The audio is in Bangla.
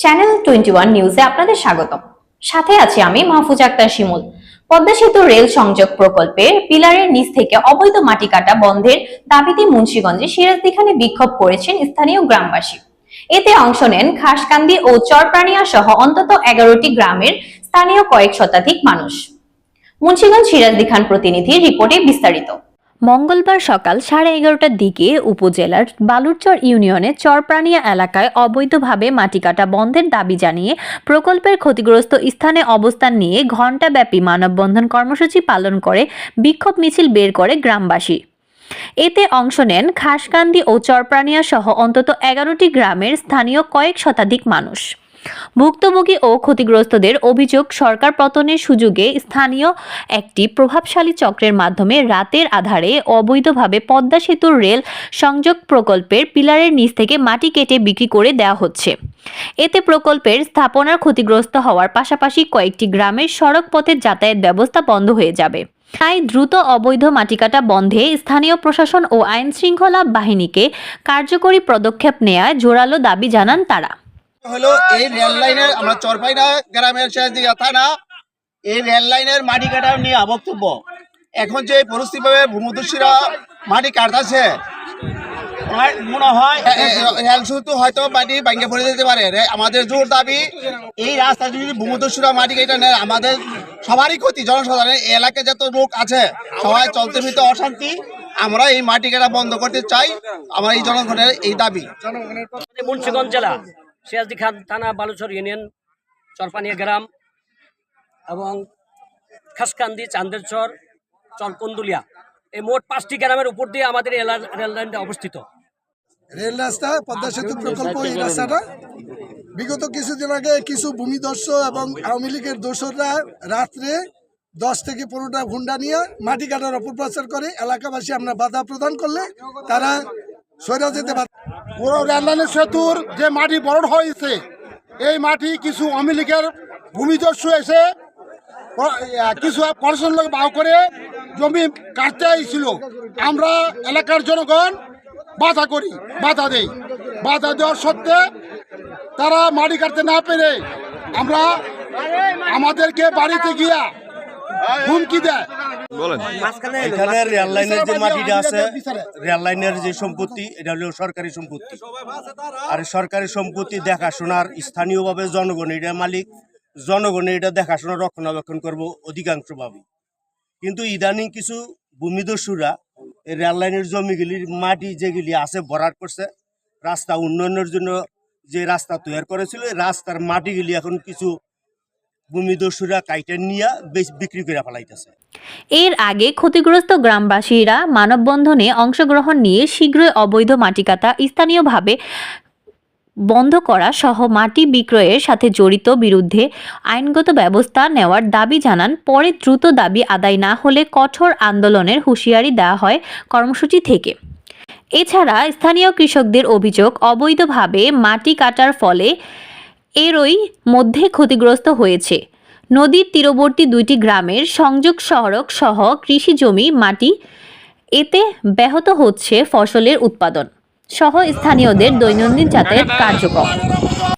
চ্যানেল টোয়েন্টি ওয়ান নিউজে আপনাদের স্বাগতম। সাথে আছি আমি মাহফুজ আক্তার শিমুল। পদ্মা সেতু রেল সংযোগ প্রকল্পের পিলারের নিচ থেকে অবৈধ মাটি কাটা বন্ধের দাবিতে মুন্সিগঞ্জে সিরাজদিখানে বিক্ষোভ করেছেন স্থানীয় গ্রামবাসী। এতে অংশ নেন খাসকান্দি ও চরপ্রাণিয়া সহ অন্তত এগারোটি গ্রামের স্থানীয় কয়েক শতাধিক মানুষ। মুন্সিগঞ্জ সিরাজদি খান প্রতিনিধির রিপোর্টে বিস্তারিত। মঙ্গলবার সকাল সাড়ে এগারোটার দিকে উপজেলার বালুরচর ইউনিয়নে চরপ্রাণিয়া এলাকায় অবৈধভাবে মাটি কাটা বন্ধের দাবি জানিয়ে প্রকল্পের ক্ষতিগ্রস্ত স্থানে অবস্থান নিয়ে ঘণ্টাব্যাপী মানববন্ধন কর্মসূচি পালন করে বিক্ষোভ মিছিল বের করে গ্রামবাসী। এতে অংশ নেন খাসকান্দি ও চরপ্রাণিয়া সহ অন্তত এগারোটি গ্রামের স্থানীয় কয়েক শতাধিক মানুষ। ভুক্তভোগী ও ক্ষতিগ্রস্তদের অভিযোগ, সরকার পতনের সুযোগে স্থানীয় একটি প্রভাবশালী চক্রের মাধ্যমে রাতের আধারে অবৈধভাবে পদ্মা সেতুর রেল সংযোগ প্রকল্পের পিলারের নিচ থেকে মাটি কেটে বিক্রি করে দেওয়া হচ্ছে। এতে প্রকল্পের স্থাপনার ক্ষতিগ্রস্ত হওয়ার পাশাপাশি কয়েকটি গ্রামের সড়ক পথের যাতায়াত ব্যবস্থা বন্ধ হয়ে যাবে। তাই দ্রুত অবৈধ মাটিকাটা বন্ধে স্থানীয় প্রশাসন ও আইন শৃঙ্খলা বাহিনীকে কার্যকরী পদক্ষেপ নেয়ায় জোরালো দাবি জানান তারা। হলো এই রেল লাইনের আমরা চরপাইনা গ্রামের শেষ দিকে থানা এই রেল লাইনের মাটি কাটা নিয়ে বক্তব্য। এখন যে পরিস্থিতিভাবে ভূমদস্যুরা মাটি কাটতেছে মনে হয় রেল হয়তো মাটি ভাঙ্গে পড়ে যেতে পারে। রে- আমাদের জোর দাবি এই রাস্তা যদি ভূমদস্যুরা মাটি কেটে নেয় আমাদের সবারই ক্ষতি জনসাধারণের এই এলাকায় যত লোক আছে সবাই চলতে ফিরতে অশান্তি। আমরা এই মাটি কাটা বন্ধ করতে চাই আমার এই জনগণের এই দাবি। মুন্সিগঞ্জ জেলা সিরাজদি খান থানা বালুচর ইউনিয়ন চরপানিয়া গ্রাম এবং খাসকান্দি চান্দেরচর চরকন্দুলিয়া। এই মোট পাঁচটি গ্রামের উপর দিয়ে আমাদের রেল- লাইনটা অবস্থিত। রেল রাস্তা পদ্মা সেতু প্রকল্প এই রাস্তাটা। বিগত কিছুদিন আগে কিছু ভূমিদস্য এবং আওয়ামী লীগের দোসররা রাত্রে দশ থেকে পনেরোটা হুন্ডা নিয়ে মাটি কাটার অপপ্রচার করে এলাকাবাসী আমরা বাধা প্রদান করলে তারা সরে যেতে বাধ্য পুরো রেললাইনের সেতুর যে মাটি বরণ হয়েছে, এই মাটি কিছু লীগের ভূমিদস্যু এসে কিছু পড়াশোনার লোক বাউ করে জমি কাটতে আইছিল। আমরা এলাকার জনগণ বাধা করি, বাধা দেই। বাধা দেওয়ার সত্ত্বে তারা মাটি কাটতে না পেরে আমরা আমাদেরকে বাড়িতে গিয়া হুমকি দেয়। এখানে রেল লাইনের যে মাটিটা আছে রেল লাইনের যে সম্পত্তি এটা হলো সরকারি সম্পত্তি। আর সরকারি সম্পত্তি দেখাশোনার স্থানীয়ভাবে জনগণ এটা মালিক জনগণ এটা দেখাশোনা রক্ষণাবেক্ষণ করব অধিকাংশভাবে কিন্তু ইদানিং কিছু ভূমিদস্যুরা এই রেল লাইনের জমিগুলির মাটি যেগুলি আছে ভরাট করছে রাস্তা উন্নয়নের জন্য যে রাস্তা তৈরি করেছিল এই রাস্তার মাটিগুলি এখন কিছু ভূমিদস্যুরা বিক্রি করে ফেলাইতেছে। এর আগে ক্ষতিগ্রস্ত গ্রামবাসীরা মানববন্ধনে অংশগ্রহণ নিয়ে শীঘ্রই অবৈধ মাটি কাটা স্থানীয়ভাবে বন্ধ করা সহ মাটি বিক্রয়ের সাথে জড়িত বিরুদ্ধে আইনগত ব্যবস্থা নেওয়ার দাবি জানান। পরে দ্রুত দাবি আদায় না হলে কঠোর আন্দোলনের হুঁশিয়ারি দেওয়া হয় কর্মসূচি থেকে। এছাড়া স্থানীয় কৃষকদের অভিযোগ, অবৈধভাবে মাটি কাটার ফলে এরই মধ্যে ক্ষতিগ্রস্ত হয়েছে। নদীর তীরবর্তী দুইটি গ্রামের সংযোগ সড়ক সহ কৃষি জমি, মাটি, এতে ব্যাহত হচ্ছে ফসলের উৎপাদন। সহ স্থানীয়দের দৈনন্দিন যাতায়াত কার্যক্রম